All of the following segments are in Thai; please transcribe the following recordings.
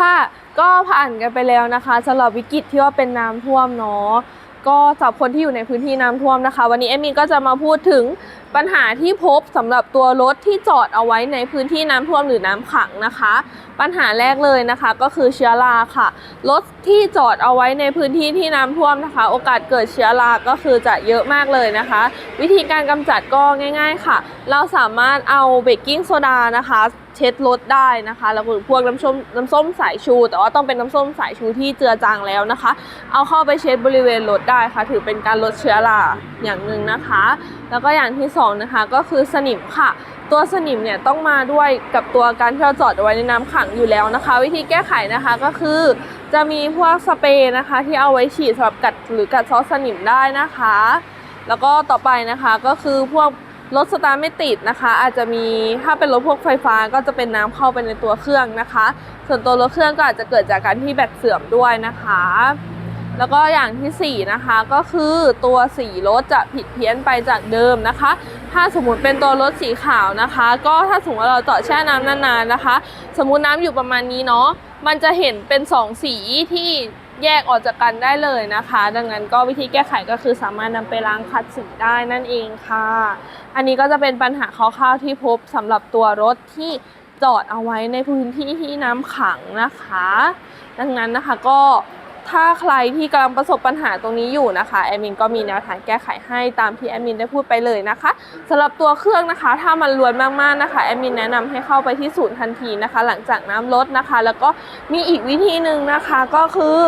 ค่ะ ก็ผ่านกันไปแล้วนะคะสำหรับวิกฤตที่ว่าเป็นน้ำท่วมเนาะก็สำหรับคนที่อยู่ในพื้นที่น้ำท่วมนะคะ วันนี้เอมมี่ก็จะมาพูดถึงปัญหาที่พบสำหรับตัวรถที่จอดเอาไว้ในพื้นที่น้ำท่วมหรือน้ำขังนะคะ ปัญหาแรกเลยนะคะก็คือเชื้อราค่ะ รถที่จอดเอาไว้ในพื้นที่ที่น้ำท่วมนะคะ โอกาสเกิดเชื้อราก็คือจะเยอะมากเลยนะคะ วิธีการกำจัดก็ง่าย ๆค่ะ เราสามารถเอาเบกกิ้งโซดานะคะเช็ดรถได้นะคะ แล้วก็พวกน้ำส้มน้ำส้มสายชู แต่ว่าต้องเป็นน้ำส้มสายชูที่เจือจางแล้วนะคะ เอาเข้าไปเช็ดบริเวณรถได้ค่ะ ถือเป็นการลดเชื้อราอย่างหนึ่งนะคะ แล้วก็อย่างที่สองนะคะ ก็คือสนิมค่ะ ตัวสนิมเนี่ยต้องมาด้วยกับตัวการที่เราจอดไว้ในน้ำขังอยู่แล้วนะคะ วิธีแก้ไขนะคะก็คือจะมีพวกสเปรย์นะคะ ที่เอาไว้ฉีดสำหรับกัดหรือกัดซาะสนิมได้นะคะ แล้วก็ต่อไปนะคะก็คือพวกรถสตาร์ทไม่ติดนะคะ อาจจะมีถ้าเป็นรถพวกไฟฟ้าก็จะเป็นน้ำเข้าไปในตัวเครื่องนะคะ ส่วนตัวรถเครื่องก็อาจจะเกิดจากการที่แบตเสื่อมด้วยนะคะ แล้วก็อย่างที่สี่นะคะก็คือตัวสีรถจะผิดเพี้ยนไปจากเดิมนะคะ ถ้าสมมติเป็นตัวรถสีขาวนะคะ ก็ถ้าสมมติเราเจาะแช่น้ำนานๆนะคะ สมมติน้ำอยู่ประมาณนี้เนาะมันจะเห็นเป็นสองสีที่แยกออกจากกันได้เลยนะคะ ดังนั้นก็วิธีแก้ไขก็คือสามารถนำไปล้างคัดสีได้นั่นเองค่ะ อันนี้ก็จะเป็นปัญหาคร่าวๆที่พบสำหรับตัวรถที่จอดเอาไว้ในพื้นที่ที่น้ำขังนะคะ ดังนั้นนะคะก็ ถ้าใครที่กำลังประสบปัญหาตรงนี้อยู่นะคะแอดมินก็มีแนวทางแก้ไขให้ตามที่แอดมินได้พูดไปเลยนะคะสำหรับตัวเครื่องนะคะ ถ้ามันรวนมากๆนะคะแอดมินแนะนำให้เข้าไปที่ศูนย์ทันทีนะคะ หลังจากน้ำลดนะคะ แล้วก็มีอีกวิธีหนึ่งนะคะก็คือ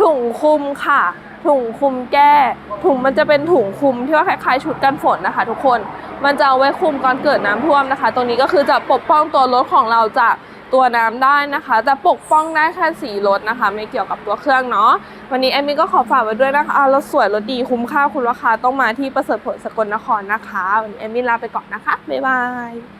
ถุงคุมค่ะถุงคุมแก้ ถุงมันจะเป็นถุงคุมที่ว่าคล้ายๆ ชุดกันฝนนะคะ ทุกคนมันจะเอาไว้คุมก่อนเกิดน้ำท่วมนะคะ ตรงนี้ก็คือจะปกป้องตัวรถของเราจาก ตัวน้ำได้นะคะ แต่ปกป้องได้แค่สีรถนะคะ ไม่เกี่ยวกับตัวเครื่องเนาะวันนี้แอมมี่ก็ขอฝากไว้ด้วยนะคะอ่ารถสวยรถดีคุ้มค่าคุณราคาต้องมาที่ประเสริฐผลสกลนครนะคะ วันนี้แอมมี่ลาไปก่อนนะคะบ๊ายบาย